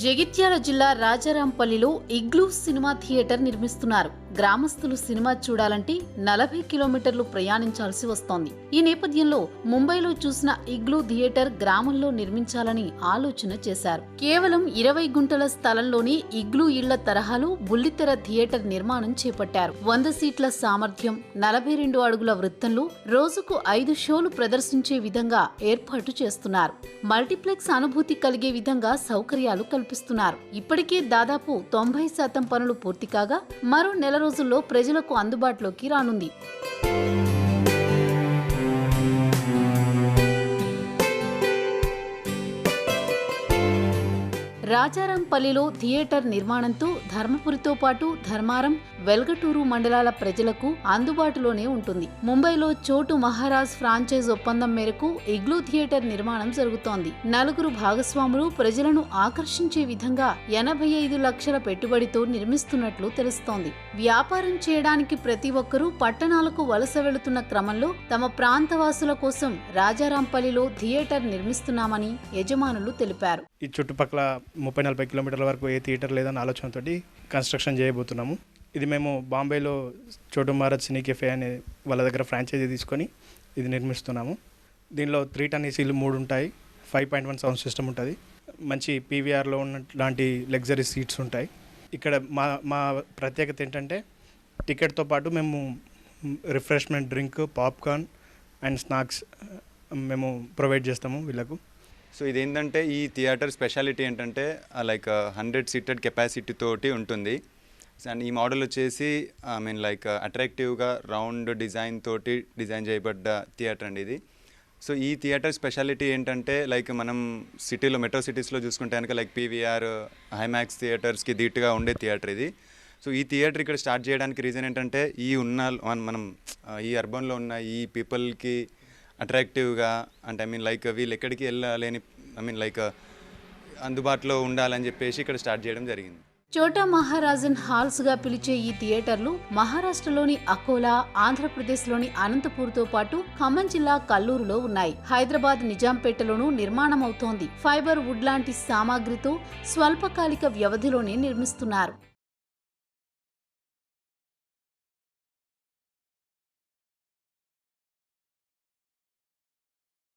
జగిత్యాల జిల్లా రాజారాంపల్లిలో igloo cinema theatre నిర్మిస్తున్నారు. గ్రామస్తులు సినిమా చూడాలంటే నలభై కిలోమీటర్లు ప్రయాణించాల్సి వస్తోంది. ఈ నేపథ్యంలో ముంబైలో చూసిన ఇగ్లూ థియేటర్ గ్రామంలో నిర్మించాలని ఆలోచన చేశారు. కేవలం ఇరవై గుంటల స్థలంలోని ఇగ్లూ ఇళ్ళ తరహాలో బుల్లితెర థియేటర్ నిర్మాణం చేపట్టారు. వంద సీట్ల సామర్థ్యం నలభై రెండు అడుగుల వృత్తంలో రోజుకు ఐదు షోలు ప్రదర్శించే విధంగా ఏర్పాటు చేస్తున్నారు. మల్టీప్లెక్స్ అనుభూతి కలిగే విధంగా సౌకర్యాలు కల్పిస్తున్నారు. ఇప్పటికే దాదాపు తొంభై శాతం పనులు పూర్తి కాగా మరో నెల రోజుల్లో ప్రజలకు అందుబాటులోకి రానుంది. రాజారాంపల్లిలో థియేటర్ నిర్మాణంతో ధర్మపురితో పాటు ధర్మారం వెల్గటూరు మండలాల ప్రజలకు అందుబాటులోనే ఉంటుంది. ముంబైలో చోటు మహారాజ్ ఫ్రాంచైజ్ ఒప్పందం మేరకు ఇగ్లూ థియేటర్ నిర్మాణం జరుగుతోంది. నలుగురు భాగస్వాములు ప్రజలను ఆకర్షించే విధంగా ఎనభై ఐదు లక్షల పెట్టుబడితో నిర్మిస్తున్నట్లు తెలుస్తోంది. వ్యాపారం చేయడానికి ప్రతి ఒక్కరూ పట్టణాలకు వలస వెళుతున్న క్రమంలో తమ ప్రాంతవాసుల కోసం రాజారాంపల్లిలో థియేటర్ నిర్మిస్తున్నామని యజమానులు తెలిపారు. ఈ చుట్టుపక్కల ముప్పై నలభై కిలోమీటర్ల వరకు ఏ థియేటర్ లేదన్న ఆలోచనతోటి కన్స్ట్రక్షన్ చేయబోతున్నాము. ఇది మేము బాంబేలో చోటు మహారాజ్ సినీ కెఫే అనే వాళ్ళ దగ్గర ఫ్రాంచైజీ తీసుకొని ఇది నిర్మిస్తున్నాము. దీనిలో త్రీ టన్ ఏసీలు మూడు ఉంటాయి. Five point one sound system ఉంటుంది. మంచి పీవీఆర్లో ఉన్న లాంటి లగ్జరీ సీట్స్ ఉంటాయి. ఇక్కడ మా మా ప్రత్యేకత ఏంటంటే టికెట్తో పాటు మేము refreshment drink popcorn and snacks మేము ప్రొవైడ్ చేస్తాము వీళ్ళకు. సో ఇదేంటంటే ఈ థియేటర్ స్పెషాలిటీ ఏంటంటే లైక్ హండ్రెడ్ సీటెడ్ కెపాసిటీ తోటి ఉంటుంది. అండ్ ఈ మోడల్ వచ్చేసి ఐ మీన్ లైక్ అట్రాక్టివ్గా రౌండ్ డిజైన్ తోటి డిజైన్ చేయబడ్డ థియేటర్ అండి ఇది. సో ఈ థియేటర్ స్పెషాలిటీ ఏంటంటే లైక్ మనం సిటీలో మెట్రో సిటీస్లో చూసుకుంటే కనుక లైక్ పీవీఆర్ హైమాక్స్ థియేటర్స్కి ధీటుగా ఉండే థియేటర్ ఇది. సో ఈ థియేటర్ ఇక్కడ స్టార్ట్ చేయడానికి రీజన్ ఏంటంటే ఈ ఉన్న మనం ఈ అర్బన్లో ఉన్న ఈ పీపుల్కి అట్రాక్టివ్గా అంటే ఐ మీన్ లైక్ వీళ్ళు ఎక్కడికి వెళ్ళలేని ఐ మీన్ లైక్ అందుబాటులో ఉండాలని చెప్పేసి ఇక్కడ స్టార్ట్ చేయడం జరిగింది. చోటా మహారాజన్ హాల్స్గా పిలిచే ఈ థియేటర్లు మహారాష్ట్రలోని అకోలా ఆంధ్రప్రదేశ్లోని అనంతపూర్తో పాటు ఖమ్మం జిల్లా కల్లూరులో ఉన్నాయి. హైదరాబాద్ నిజాంపేటలోనూ నిర్మాణం అవుతోంది ఫైబర్ వుడ్ లాంటి సామాగ్రితో స్వల్పకాలిక వ్యవధిలోనే నిర్మిస్తున్నారు.